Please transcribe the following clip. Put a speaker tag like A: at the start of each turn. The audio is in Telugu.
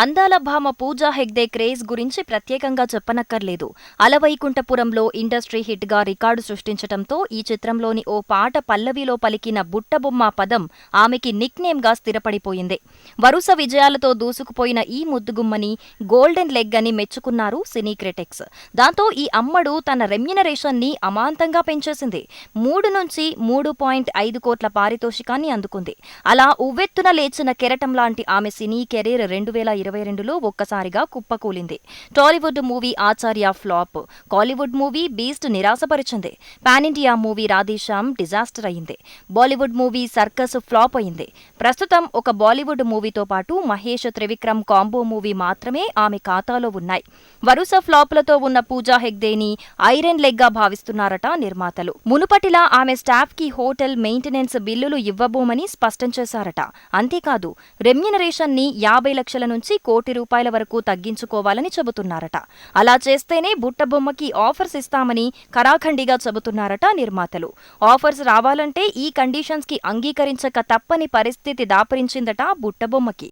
A: అందాల భామ పూజా హెగ్డే క్రేజ్ గురించి ప్రత్యేకంగా చెప్పనక్కర్లేదు. అలవైకుంఠపురంలో ఇండస్ట్రీ హిట్గా రికార్డు సృష్టించటంతో ఈ చిత్రంలోని ఓ పాట పల్లవిలో పలికిన బుట్టబొమ్మ పదం ఆమెకి నిక్నేమ్గా గా స్థిరపడిపోయింది. వరుస విజయాలతో దూసుకుపోయిన ఈ ముద్దుగుమ్మని గోల్డెన్ లెగ్ అని మెచ్చుకున్నారు సినీ క్రిటిక్స్. దాంతో ఈ అమ్మడు తన రెమ్యునరేషన్ని అమాంతంగా పెంచేసింది. మూడు నుంచి మూడు పాయింట్ ఐదు కోట్ల పారితోషికాన్ని అందుకుంది. అలా ఉవ్వెత్తున లేచిన కెరటం లాంటి ఆమె సినీ కెరీర్ రెండు వేల ఇరవై రెండులో ఒక్కసారిగా కుప్పకూలింది Tollywood movie Acharya flop. Kollywood movie Beast నిరాశపరిచింది. Pan India movie Radhe Shyam disaster అయింది. బాలీవుడ్ మూవీ సర్కస్ ఫ్లాప్ అయింది. ప్రస్తుతం ఒక బాలీవుడ్ మూవీతో పాటు మహేష్ త్రివిక్రమ్ కాంబో మూవీ మాత్రమే ఆమె ఖాతాలో ఉన్నాయి. వరుస ఫ్లాపులతో ఉన్న పూజా హెగ్దేని ఐరన్ లెగ్గా భావిస్తున్నారట నిర్మాతలు. మునుపటిలా ఆమె స్టాఫ్కి హోటల్ మెయింటెనెన్స్ బిల్లులు ఇవ్వబోమని స్పష్టం చేశారట. అంతేకాదు రెమ్యునరేషన్ని యాభై లక్షల నుంచి కోటి రూపాయల వరకు తగ్గించుకోవాలని చెబుతున్నారట. అలా చేస్తేనే బుట్టబొమ్మకి ఆఫర్స్ ఇస్తామని కరాఖండిగా చెబుతున్నారట నిర్మాతలు. ఆఫర్స్ రావాలంటే ఈ కండిషన్స్కి అంగీకరించక తప్పని పరిస్థితి దాపరించిందట బుట్టబొమ్మకి